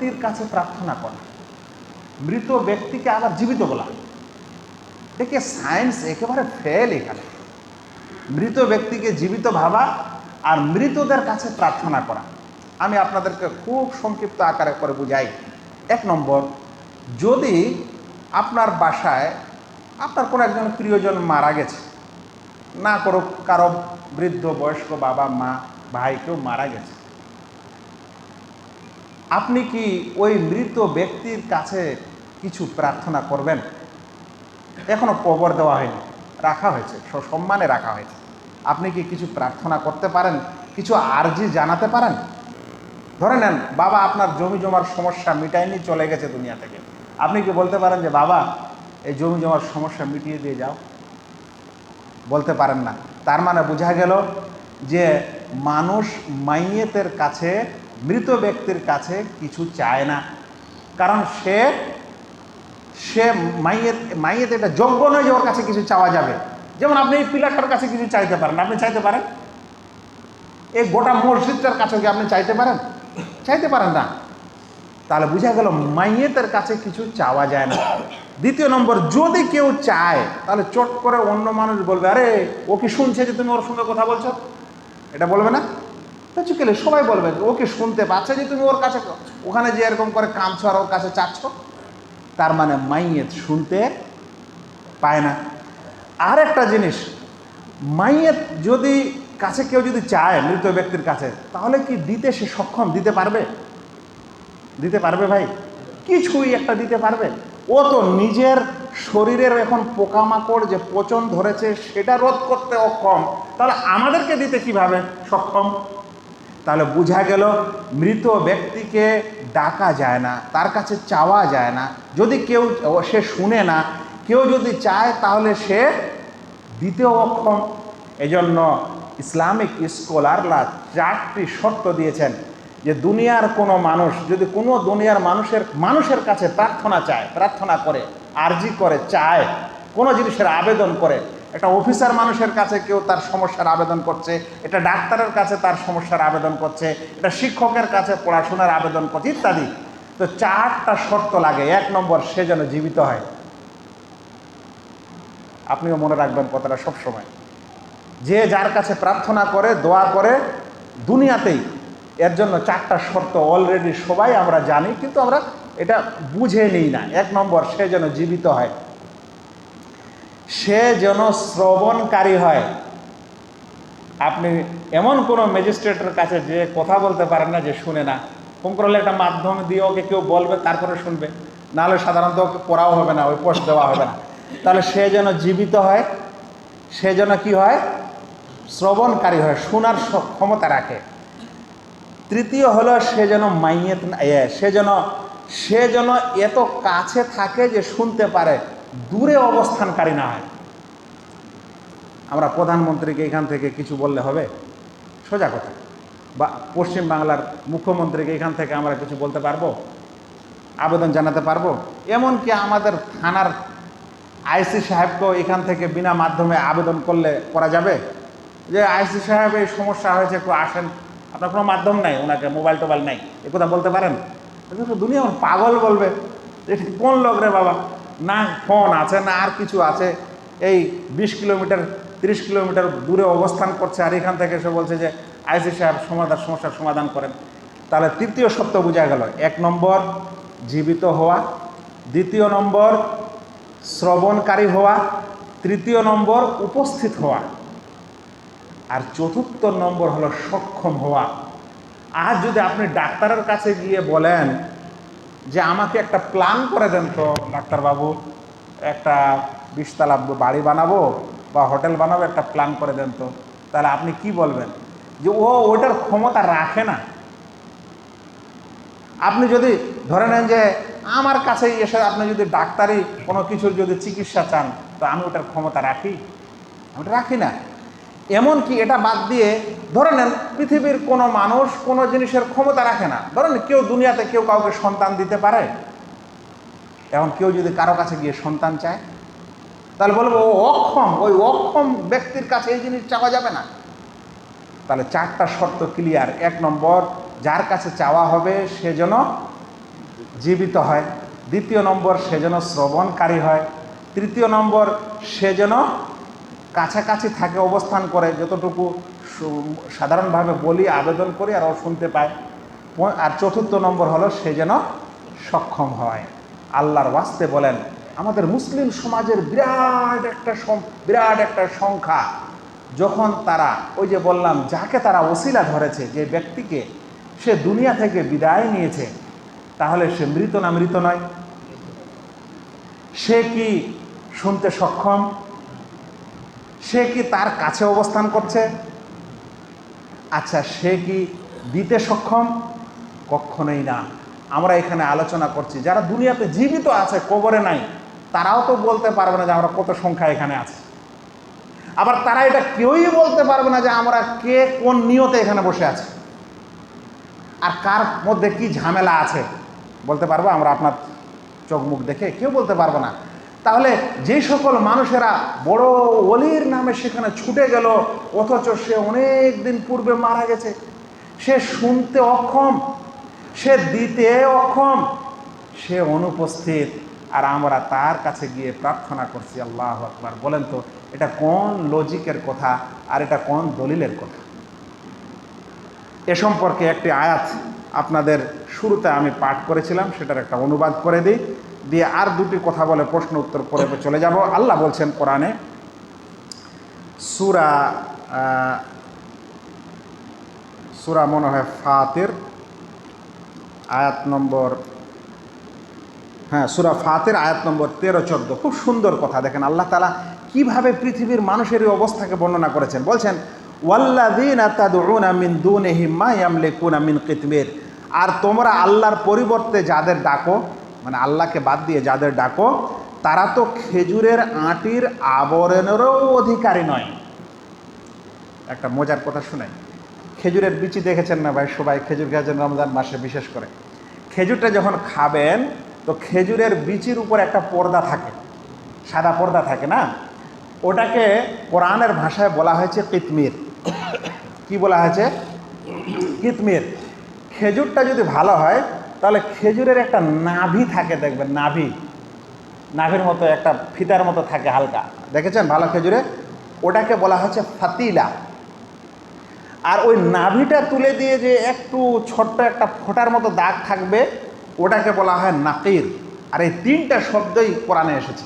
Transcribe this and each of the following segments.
ব্যক্তির কাছে প্রার্থনা করা। মৃত ব্যক্তিকে আবার জীবিত বলা। দেখে সায়েন্স একেবারে ফেল এখানে। মৃত ব্যক্তিকে জীবিত ভাবা আর মৃতদের কাছে প্রার্থনা করা। আমি আপনাদেরকে খুব সংক্ষিপ্ত আকারে করে বুঝাই। এক নম্বর, যদি আপনার বাসায় আপনার কোনো একজন প্রিয়জন মারা গেছে, না করুক কারও বৃদ্ধ, বয়স্ক বাবা, মা, ভাই কেউ মারা গেছে আপনি কি ওই মৃত ব্যক্তির কাছে কিছু প্রার্থনা করবেন? এখনও কবর দেওয়া হয়নি, রাখা হয়েছে সসম্মানে রাখা হয়েছে। আপনি কি কিছু প্রার্থনা করতে পারেন? কিছু আর্জি জানাতে পারেন? ধরে নেন, বাবা আপনার জমি জমার সমস্যা মিটায়নি, চলে গেছে দুনিয়া থেকে। আপনি কি বলতে পারেন যে, বাবা, এই জমি জমার সমস্যা মিটিয়ে দিয়ে যাও বলতে পারেন না। তার মানে বোঝা গেল যে, মানুষ মাইয়েতের কাছে মৃত ব্যক্তির কাছে কিছু চায় না। কারণ সে সে মাইয়েত মাইয়েত এটা যোগ্য নয় যে ওর কাছে কিছু চাওয়া যাবে। যেমন আপনি এই পিলারটার কাছে কিছু চাইতে পারেন, আপনি চাইতে পারেন? এই গোটা মসজিদটার কাছে কি আপনি চাইতে পারেন? চাইতে পারেন না। তাহলে বোঝা গেল মাইয়েতের কাছে কিছু চাওয়া যায় না। দ্বিতীয় নম্বর, যদি কেউ চায়, তাহলে চট করে অন্য মানুষ বলবে, আরে, ও কি শুনছে যে তুমি ওর সঙ্গে কথা বলছো? এটা বলবে না? প্র্যাকটিক্যালি সবাই বলবে ও কি শুনতে পাচ্ছে যে তুমি ওর কাছে ওখানে যে এরকম করে কাঁদছো আর ওর কাছে চাচ্ছ, তার মানে মাইয়েত শুনতে পায় না। আর একটা জিনিস, মাইয়েত যদি কাছে কেউ যদি চায় মৃত ব্যক্তির কাছে, তাহলে কি দিতে সে সক্ষম? দিতে পারবে? দিতে পারবে ভাই? কিছুই একটা দিতে পারবে। ও তো নিজের শরীরের এখন পোকামাকড় যে পচন ধরেছে, সেটা রোধ করতে অক্ষম তাহলে আমাদেরকে দিতে কীভাবে সক্ষম? তাহলে বোঝা গেল মৃত ব্যক্তিকে ডাকা যায় না, তার কাছে চাওয়া যায় না। যদি কেউ সে শুনে না, কেউ যদি চায় তাহলে সে দিতেও অক্ষম। এজন্য ইসলামিক স্কলাররা চারটি শর্ত দিয়েছেন যে দুনিয়ার কোনো মানুষ, যদি কোনো দুনিয়ার মানুষের মানুষের কাছে প্রার্থনা চায়, প্রার্থনা করে, আর্জি করে, চায়, কোনো জিনিসের আবেদন করে একটা অফিসার মানুষের কাছে কেউ তার সমস্যার আবেদন করছে এটা ডাক্তারের কাছে তার সমস্যার আবেদন করছে এটা শিক্ষকের কাছে পড়াশোনার আবেদন করছে, ইত্যাদি। তো চারটা শর্ত লাগে, এক নম্বর সে যেন জীবিত হয়। আপনিও মনে রাখবেন কথাটা সবসময়। যে যার কাছে প্রার্থনা করে, দোয়া করে, দুনিয়াতেই এর জন্য চারটা শর্ত অলরেডি সবাই আমরা জানি, কিন্তু আমরা এটা বুঝে নিই না। এক নম্বর, সে যেন জীবিত হয়। সে যেন শ্রবণকারী হয়। আপনি এমন কোনো ম্যাজিস্ট্রেটের কাছে যে কথা বলতে পারেন না যে শুনে না। ফোন করলে একটা মাধ্যম দিয়ে ওকে কেউ বলবে তারপরে শুনবে। নাহলে সাধারণত ওকে পড়াও হবে না ওই পোস্ট দেওয়া হবে না। তাহলে সে যেন জীবিত হয় সে যেন কি হয়? শ্রবণকারী হয় শোনার ক্ষমতা রাখে। তৃতীয় হলো সে যেন এ, সে যেন সে যেন এত কাছে থাকে যে শুনতে পারে। দূরে অবস্থানকারী না হয়। আমরা প্রধানমন্ত্রীকে এখান থেকে কিছু বললে হবে? সোজা কথা। বা পশ্চিম বাংলার মুখ্যমন্ত্রীকে এখান থেকে আমরা কিছু বলতে পারব? আবেদন জানাতে পারব? এমনকি আমাদের থানার আইসি সাহেবকেও এখান থেকে বিনা মাধ্যমে আবেদন করলে করা যাবে? যে আইসি সাহেব এই সমস্যা হয়েছে, একটু আসেন। আপনার কোনো মাধ্যম নাই, ওনাকে মোবাইল টোবাইল নাই। এ কথা বলতে পারেন? দুনিয়া পাগল বলবে। কোন লোক রে বাবা? না, ফোন আছে না, আর কিছু আছে। এই বিশ কিলোমিটার, তিরিশ কিলোমিটার দূরে অবস্থান করছে, আর এখান থেকে এসে বলছে যে, আইসি সাহেব সমাধান, সমস্যার সমাধান করেন। তাহলে তৃতীয় সত্য বোঝা গেল। এক নম্বর, জীবিত হওয়া। দ্বিতীয় নম্বর, শ্রবণকারী হওয়া। তৃতীয় নম্বর, উপস্থিত হওয়া। আর চতুর্থ নম্বর হলো সক্ষম হওয়া। আর যদি আপনি ডাক্তারের কাছে গিয়ে বলেন যে আমাকে একটা প্ল্যান করে দেন তো, ডাক্তারবাবু, একটা বিশতলা বাড়ি বানাবো বা হোটেল বানাবো, একটা প্ল্যান করে দেন তো। তাহলে আপনি কি বলবেন? যে ও ওটার ক্ষমতা রাখে না। আপনি যদি ধরে নেন যে আমার কাছে এসে আপনি যদি ডাক্তারি কোনো কিছুর যদি চিকিৎসা চান, তো আমি ওটার ক্ষমতা রাখি? আমি রাখি না। এমনকি এটা বাদ দিয়ে ধরে নেন, পৃথিবীর কোনো মানুষ কোনো জিনিসের ক্ষমতা রাখে না। ধরেন কেউ দুনিয়াতে কেউ কাউকে সন্তান দিতে পারে এখন কেউ যদি কারও কাছে গিয়ে সন্তান চায়, তাহলে বলব, ও অক্ষম, ওই অক্ষম ব্যক্তির কাছে এই জিনিস চাওয়া যাবে না। তাহলে চারটা শর্ত ক্লিয়ার এক নম্বর, যার কাছে চাওয়া হবে, সে যেন জীবিত হয়। দ্বিতীয় নম্বর, সে যেন শ্রবণকারী হয়। তৃতীয় নম্বর, সে যেন কাছাকাছি থাকে, অবস্থান করে, যতটুকু সাধারণভাবে বলি, আবেদন করি আর ও শুনতে পায়। আর চতুর্থ নম্বর হলো সে যেন সক্ষম হয়। আল্লাহর ওয়াস্তে বলেন, আমাদের মুসলিম সমাজের বিরাট একটা বিরাট একটা সংখ্যা। যখন তারা, ওই যে বললাম, যাকে তারা ওসিলা ধরেছে, যে ব্যক্তিকে সে দুনিয়া থেকে বিদায় নিয়েছে, তাহলে সে মৃত না মৃত নয়? সে কি শুনতে সক্ষম? সে কি তার কাছে অবস্থান করছে? আচ্ছা সে কি দিতে সক্ষম? কখনোই না। আমরা এখানে আলোচনা করছি, যারা দুনিয়াতে জীবিত আছে, কবরে নাই, তারাও তো বলতে পারবে না যে আমরা কত সংখ্যা এখানে আছে। আবার তারা এটা কেউই বলতে পারবে না যে আমরা কে কোন নিয়তে এখানে বসে আছি। আর কার মধ্যে কি ঝামেলা আছে, বলতে পারব? আমরা আপনার চোখ মুখ দেখে কেউ বলতে পারব না। তাহলে যে সকল মানুষেরা বড় অলির নামে সেখানে ছুটে গেল, অথচ সে অনেক দিন পূর্বে মারা গেছে। সে শুনতে অক্ষম, সে দিতে অক্ষম, সে অনুপস্থিত। আর আমরা তার কাছে গিয়ে প্রার্থনা করছি, আল্লাহ আকবার। বলেন তো, এটা কোন লজিকের কথা আর এটা কোন দলিলের কথা? এ সম্পর্কে একটি আয়াত আপনাদের শুরুতে আমি পাঠ করেছিলাম, সেটার একটা অনুবাদ করে দিই। দিয়ে আর দুটি কথা বলে প্রশ্ন উত্তর পরে চলে যাব। আল্লাহ বলছেন কোরআনে, সুরা সুরা মনে হয় ফাতের, আয়াত নম্বর হ্যাঁ সুরা ফাতের, আয়াত নম্বর তেরো চোদ্দ। খুব সুন্দর কথা। দেখেন, আল্লাহ তালা কীভাবে পৃথিবীর মানুষের এই অবস্থাকে বর্ণনা করেছেন। বলছেন ওয়াল্লাদিন মিন দুনিহি মা ইয়ামলিকুনা মিন কিতমির আর তোমরা আল্লাহর পরিবর্তে যাদের ডাকো মানে আল্লাহকে বাদ দিয়ে যাদের ডাকো, তারা তো খেজুরের আটির আবরণেরও অধিকারী নয়। একটা মজার কথা শোনাই খেজুরের বিচি দেখেছেন না ভাই সবাই? খেজুর খেয়েছেন রমজান মাসে বিশেষ করে। খেজুরটা যখন খাবেন, তো খেজুরের বিচির উপর একটা পর্দা থাকে, সাদা পর্দা থাকে না? ওটাকে কোরআনের ভাষায় বলা হয়েছে কিতমির। কি বলা হয়েছে? কিতমির। খেজুরটা যদি ভালো হয় তাহলে খেজুরের একটা নাভি থাকে দেখবেন, নাভি। নাভির মতো একটা ফিতার মতো থাকে হালকা। দেখেছেন ভালো খেজুরে? ওটাকে বলা হচ্ছে ফাতিলা। আর ওই নাভিটা তুলে দিয়ে যে একটু ছোট্ট একটা ফোঁটার মতো দাগ থাকবে, ওটাকে বলা হয় নাকির। আর এই তিনটা শব্দই কোরআনে এসেছে।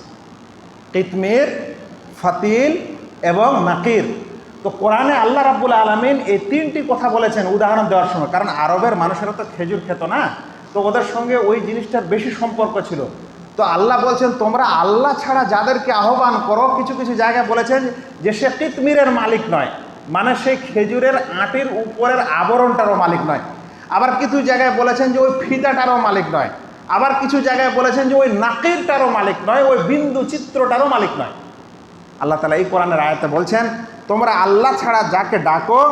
কিতমির, ফাতিল এবং নাকির। তো কোরআনে আল্লাহ রাব্বুল আলমিন এই তিনটি কথা বলেছেন উদাহরণ দেওয়ার সময়। কারণ আরবের মানুষেরা তো খেজুর খেত না। তো ওদের সঙ্গে ওই জিনিসটার বেশি সম্পর্ক ছিল। তো আল্লাহ বলছেন, তোমরা আল্লাহ ছাড়া যাদেরকে আহ্বান করো, কিছু কিছু জায়গায় বলেছেন যে সে কিতমিরের মালিক নয় মানে সেই খেজুরের আটির উপরের আবরণটারও মালিক নয়। আবার কিছু জায়গায় বলেছেন যে ওই ফিতাটারও মালিক নয়। আবার কিছু জায়গায় বলেছেন যে ওই নাকিরটারও মালিক নয়, ওই বিন্দু চিত্রটারও মালিক নয়। আল্লাহ তালা এই কোরআনের আয়াতে বলছেন, তোমরা আল্লাহ ছাড়া যাকে ডাকো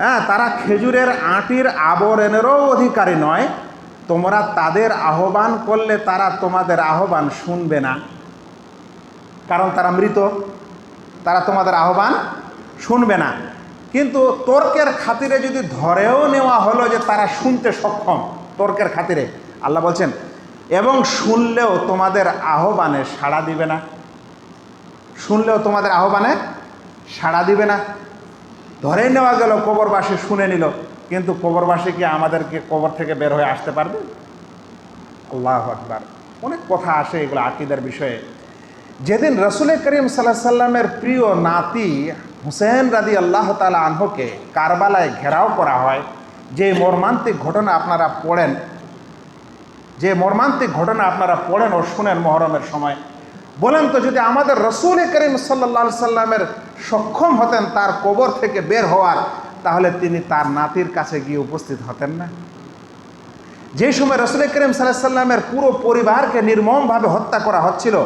হ্যাঁ তারা খেজুরের আটির আবরণেরও অধিকারী নয় তোমরা তাদের আহ্বান করলে তারা তোমাদের আহ্বান শুনবে না। কারণ তারা মৃত, তারা তোমাদের আহ্বান শুনবে না। কিন্তু তর্কের খাতিরে যদি ধরেও নেওয়া হলো যে তারা শুনতে সক্ষম, তর্কের খাতিরে, আল্লাহ বলছেন, এবং শুনলেও তোমাদের আহ্বানে সাড়া দিবে না। শুনলেও তোমাদের আহ্বানে সাড়া দিবে না। ধরে নেওয়া গেল, কবরবাসী শুনে নিল। কিন্তু কবরবাসী কি আমাদেরকে কবর থেকে বের হয়ে আসতে পারবে? আল্লাহ আকবার। অনেক কথা আসে এগুলো আকিদার বিষয়ে। যেদিন রসুল করিম সাল্লাহ সাল্লামের প্রিয় নাতি হুসেন রাদি আল্লাহ তালা আনহকে কারবালায় ঘেরাও করা হয়, যে মর্মান্তিক ঘটনা আপনারা পড়েন, যে মর্মান্তিক ঘটনা আপনারা পড়েন ও শুনেন মহরমের সময়, বলেন তো যদি আমাদের রসুল করিম সাল্লা সাল্লামের সক্ষম হতেন তার কবর থেকে বের হওয়ার তাহলে তিনি তার নাতির কাছে গিয়ে উপস্থিত হতেন না। যে সময় রসুল করিম সাল্লামের পুরো পরিবারকে নির্মমভাবে হত্যা করা হচ্ছিল,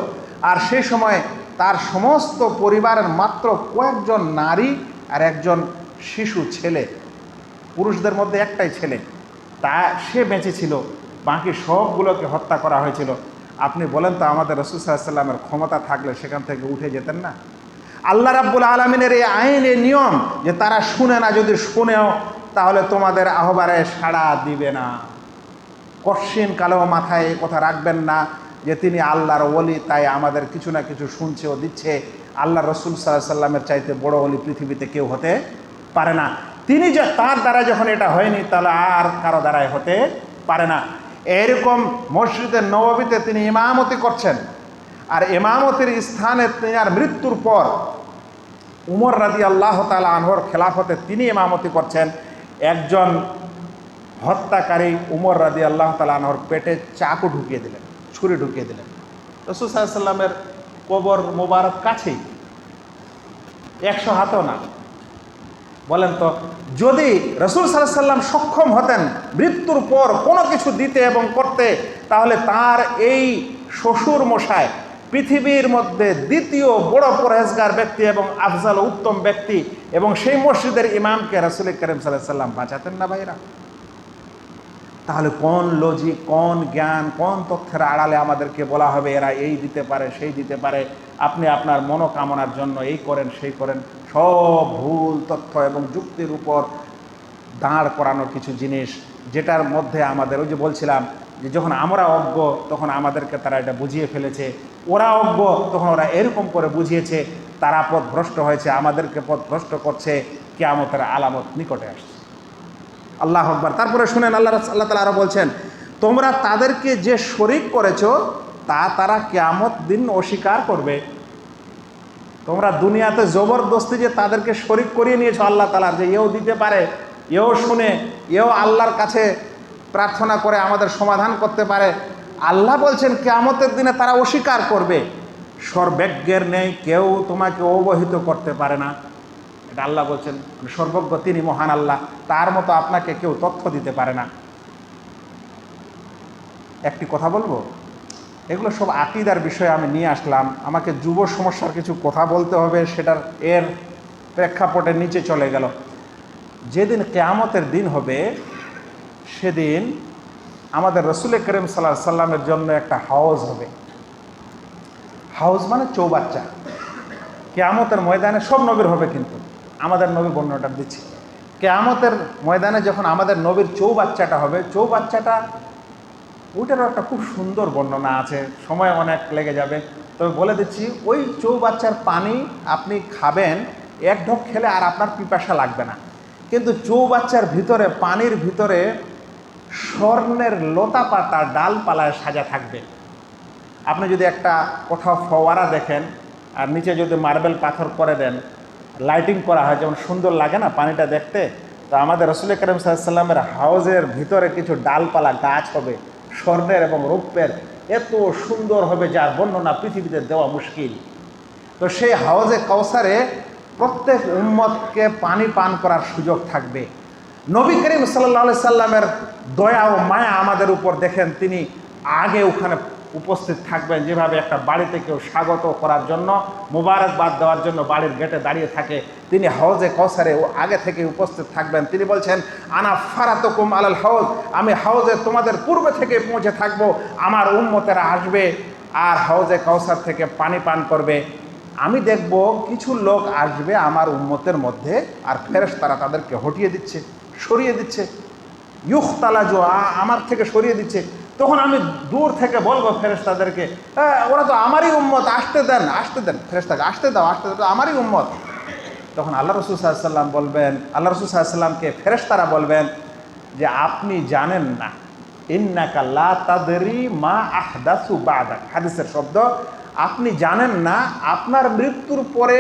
আর সেই সময় তার সমস্ত পরিবারের মাত্র কয়েকজন নারী আর একজন শিশু ছেলে, পুরুষদের মধ্যে একটাই ছেলে, তা সে বেঁচে ছিল, বাকি সবগুলোকে হত্যা করা হয়েছিল। আপনি বলেন তো আমাদের রসুল সাল্লামের ক্ষমতা থাকলে সেখান থেকে উঠে যেতেন না? আল্লাহ রাব্বুল আলমিনের এই আইন এই নিয়ম যে তারা শুনে না, যদি শুনেও, তাহলে তোমাদের আহ্বানে সাড়া দিবে না। কশ্চিন কালেও মাথায় কথা রাখবেন না যে তিনি আল্লাহর ওলি, তাই আমাদের কিছু না কিছু শুনছে ও দিচ্ছে। আল্লাহ রসুল সাল্লাহ সাল্লামের চাইতে বড় ওলি পৃথিবীতে কেউ হতে পারে না। তিনি যে তার দ্বারা যখন এটা হয়নি, তাহলে আর কারও দ্বারাই হতে পারে না। এরকম মসজিদের নববীতে তিনি ইমামতি করছেন। আর এমামতের স্থানে আর মৃত্যুর পর উমর রাজি আল্লাহ তালা আনহর খেলাফতে তিনি এমামতি করছেন। একজন হত্যাকারী উমর রাজি আল্লাহ তালা আনহর পেটে চাকু ঢুকিয়ে দিলেন, ছুরি ঢুকিয়ে দিলেন। রসুল সাল্লামের কবর মোবারক কাছেই, একশো হাতও না। বলেন তো, যদি রসুল সাল্লাহ সাল্লাম সক্ষম হতেন, মৃত্যুর পর কোনো কিছু দিতে এবং করতে, তাহলে তার এই শ্বশুর মশায় পৃথিবীর মধ্যে দ্বিতীয় বড় পরহেজগার ব্যক্তি এবং আফজাল উত্তম ব্যক্তি এবং সেই মসজিদের ইমামকে রসুল করিম সাল্লাম বাঁচাতেন না ভাইরা? তাহলে কোন লজিক কোন জ্ঞান, কোন তথ্যের আড়ালে আমাদেরকে বলা হবে এরা এই দিতে পারে, সেই দিতে পারে? আপনি আপনার মনোকামনার জন্য এই করেন, সেই করেন। সব ভুল তথ্য এবং যুক্তির উপর দাঁড় করানো কিছু জিনিস যেটার মধ্যে আমাদের ওই যে বলছিলাম যে যখন আমরা অজ্ঞ, তখন আমাদেরকে তারা এটা বুঝিয়ে ফেলেছে। ওরা অজ্ঞ, তখন ওরা এরকম করে বুঝিয়েছে, তারা পথ ভ্রষ্ট হয়েছে, আমাদেরকে পথ ভ্রষ্ট করছে, কেয়ামতের আলামত নিকটে আসছে। আল্লাহ আকবর। তারপরে শুনেন, আল্লাহ আল্লাহ তালা আরও বলছেন, তোমরা তাদেরকে যে শরিক করেছ, তা তারা কেয়ামত দিন অস্বীকার করবে। তোমরা দুনিয়াতে জবরদস্তি যে তাদেরকে শরিক করিয়ে নিয়েছো, আল্লাহ তালার যে এও দিতে পারে, এও শুনে, এও আল্লাহর কাছে প্রার্থনা করে আমাদের সমাধান করতে পারে। আল্লাহ বলছেন, কেয়ামতের দিনে তারা অস্বীকার করবে। সর্বজ্ঞের নেই, কেউ তোমাকে অবহিত করতে পারে না। এটা আল্লাহ বলছেন সর্বজ্ঞ তিনি মহান আল্লাহ, তার মতো আপনাকে কেউ তথ্য দিতে পারে না। একটি কথা বলব? এগুলো সব আকিদার বিষয়ে, আমি নিয়ে আসলাম। আমাকে যুব সমস্যার কিছু কথা বলতে হবে, সেটার এর প্রেক্ষাপটের নিচে চলে গেল। যেদিন কেয়ামতের দিন হবে সেদিন আমাদের রসুল করিম সাল্লাহ সাল্লামের জন্য একটা হাউস হবে। হাউস মানে চৌবাচ্চা। কেয়ামতের ময়দানে সব নবীর হবে কিন্তু, আমাদের নবী বর্ণনাটা দিচ্ছি। কেয়ামতের ময়দানে যখন আমাদের নবীর চৌবাচ্চাটা হবে, চৌবাচ্চাটা, ওইটারও একটা খুব সুন্দর বর্ণনা আছে, সময় অনেক লেগে যাবে। তবে বলে দিচ্ছি, ওই চৌবাচ্চার পানি আপনি খাবেন, এক ঢোক খেলে আর আপনার পিপাসা লাগবে না। কিন্তু চৌবাচ্চার ভিতরে, পানির ভিতরে স্বর্ণের লতা পাতা ডালপালায় সাজা থাকবে। আপনি যদি একটা কোথাও ফোয়ারা দেখেন, আর নিচে যদি মার্বেল পাথর করে দেন লাইটিং করা হয়, যেমন সুন্দর লাগে না পানিটা দেখতে, তো আমাদের রসুল করিম সাল্লামের হাউজের ভিতরে কিছু ডালপালা গাছ হবে, স্বর্ণের এবং রৌপ্যের। এত সুন্দর হবে, যার বর্ণনা পৃথিবীতে দেওয়া মুশকিল। তো সেই হাউজে কাউসারে প্রত্যেক উম্মতকে পানি পান করার সুযোগ থাকবে। নবী করিম সাল্লা সাল্লামের দয়া ও মায়া আমাদের উপর দেখেন, তিনি আগে ওখানে উপস্থিত থাকবেন যেভাবে একটা বাড়িতে কেউ স্বাগত করার জন্য, মুবারকবাদ দেওয়ার জন্য বাড়ির গেটে দাঁড়িয়ে থাকে। তিনি হাউজে কৌসারে ও আগে থেকে উপস্থিত থাকবেন। তিনি বলছেন, আনা ফারাতকুম আলাল হাউজ, আমি হাউজে তোমাদের পূর্বে থেকে পৌঁছে থাকব, আমার উম্মতেরা আসবে আর হাউজে কৌসার থেকে পানি পান করবে। আমি দেখব কিছু লোক আসবে আমার উম্মতের মধ্যে আর ফেরেস তারা তাদেরকে হটিয়ে দিচ্ছে, সরিয়ে দিচ্ছে। ইউখ তালাজো আমার থেকে সরিয়ে দিচ্ছে। তখন আমি দূর থেকে বলব ফেরেস্তাদেরকে হ্যাঁ ওরা তো আমারই উম্মত, আসতে দেন আসতে দেন ফেরেস্তাকে আসতে দাও আসতে দাও আমারই উম্মত। তখন আল্লাহ রসুল সাল্লাম বলবেন, আল্লাহ রসুল সাল্লামকে ফেরেস্তারা বলবেন যে, আপনি জানেন না, ইন্নাকা লা মা আহদাসু বাদাক। হাদিসের শব্দ, আপনি জানেন না, আপনার মৃত্যুর পরে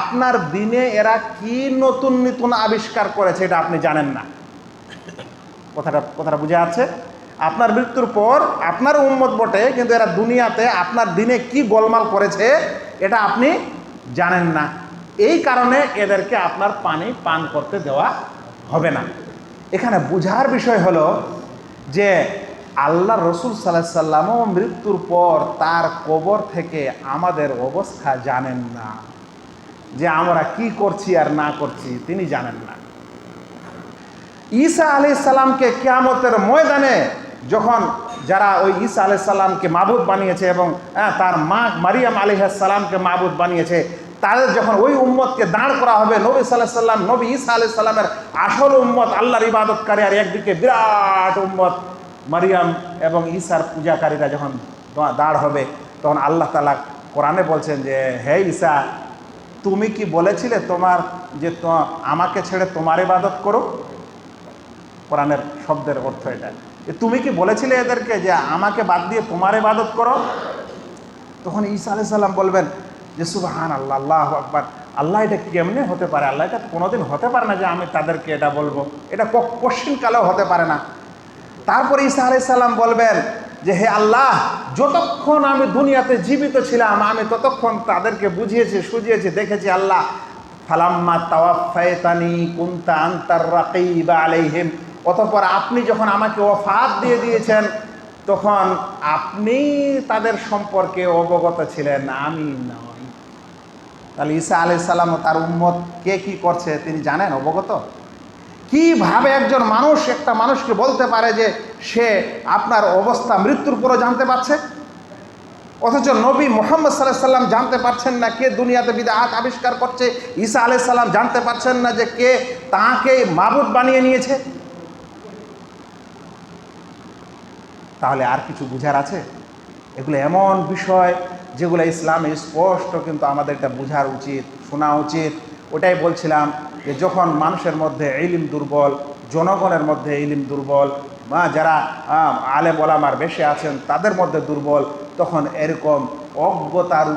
আপনার দিনে এরা কি নতুন নতুন আবিষ্কার করেছে, এটা আপনি জানেন না। কথাটা কথাটা বুঝে আছে। আপনার মৃত্যুর পর আপনার উম্মত বটে, কিন্তু এরা দুনিয়াতে আপনার দিনে কি গোলমাল করেছে, এটা আপনি জানেন না। এই কারণে এদেরকে আপনার পানি পান করতে দেওয়া হবে না। এখানে বুঝার বিষয় হলো যে আল্লাহ রসুল সাল্লাহ সাল্লামও মৃত্যুর পর তার কবর থেকে আমাদের অবস্থা জানেন না। যে আমরা কি করছি আর না করছি, তিনি জানেন না। ঈসা আলি সাল্লামকে কেয়ামতের ময়দানে যখন যারা ওই ঈসা আলি সাল্লামকে মাবুদ বানিয়েছে এবং হ্যাঁ, তার মা মারিয়াম আলি সাল্লামকে বানিয়েছে তাদের যখন ওই উম্মতকে দাঁড় করা হবে নবী সাল্লাহ সাল্লাম নবী ঈসা আলি সাল্লামের আসল উম্মত আল্লাহর ইবাদতকারী আর একদিকে বিরাট উম্মত মারিয়াম এবং ঈসার পূজাকারীরা যখন দাঁড় হবে তখন আল্লাহ তালা কোরআনে বলছেন যে হে ঈসা তুমি কি বলেছিলে তোমার যে আমাকে ছেড়ে তোমার ইবাদত করো? কোরআনের শব্দের অর্থ এটা। তুমি কি বলেছিলে এদেরকে যে আমাকে বাদ দিয়ে তোমার ইবাদত করো? তখন ঈসা আলাই সাল্লাম বলবেন যে সুবাহান আল্লাহ আল্লাহ আকবার। আল্লাহ এটা কেমনে হতে পারে? আল্লাহ এটা কোনোদিন হতে পারে না যে আমি তাদেরকে এটা বলব। এটা কোশ্চিন কালেও হতে পারে না। তারপরে ঈসা আলাই সাল্লাম বলবেন যে, হে আল্লাহ, যতক্ষণ আমি দুনিয়াতে জীবিত ছিলাম, আমি ততক্ষণ তাদেরকে বুঝিয়েছি, সুঝিয়েছি, দেখেছি আল্লাহ, ফালাম্মা তাওয়াফায়তানি কুন্তা আন্তার রাকিবা আলাইহিম। অতঃপর আপনি যখন আমাকে ওফাত দিয়ে দিয়েছেন, তখন আপনি তাদের সম্পর্কে অবগত ছিলেন, আমি নয় তাহলে ঈসা আলাই সাল্লাম তার উম্মত কে কি করছে তিনি জানেন, অবগত? কীভাবে একজন মানুষ একটা মানুষকে বলতে পারে যে সে আপনার অবস্থা, মৃত্যুর পরও জানতে পারছে? অথচ নবী মোহাম্মদ সাল্লাহ সাল্লাম জানতে পারছেন না কে দুনিয়াতে বিদাহাত আবিষ্কার করছে, ঈসা আলাই সাল্লাম জানতে পারছেন না যে কে তাকে মাবুদ বানিয়ে নিয়েছে? তাহলে আর কিছু বুঝার আছে? এগুলো এমন বিষয় যেগুলো ইসলামে স্পষ্ট কিন্তু আমাদের এটা বোঝার উচিত, শোনা উচিত। ওটাই বলছিলাম যে যখন মানুষের মধ্যে ইলিম দুর্বল, জনগণের মধ্যে ইলিম দুর্বল, বা যারা আলে ওলামার বেশি আছেন, তাদের মধ্যে দুর্বল, তখন এরকম অজ্ঞতার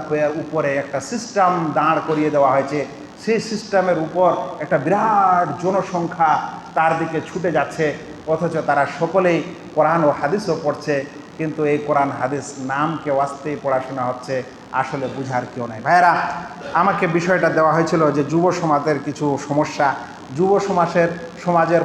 উপরে একটা সিস্টেম দাঁড় করিয়ে দেওয়া হয়েছে। সেই সিস্টেমের উপর একটা বিরাট জনসংখ্যা তার দিকে ছুটে যাচ্ছে। অথচ তারা সকলেই কোরআন ও হাদিসও পড়ছে, কিন্তু এই কোরআন হাদিস নাম কেউ আসতেই পড়াশোনা হচ্ছে, আসলে বুঝার কেউ নাই। ভাইরা আমাকে বিষয়টা দেওয়া হয়েছিল যে যুব সমাজের কিছু সমস্যা। যুব সমাজের সমাজের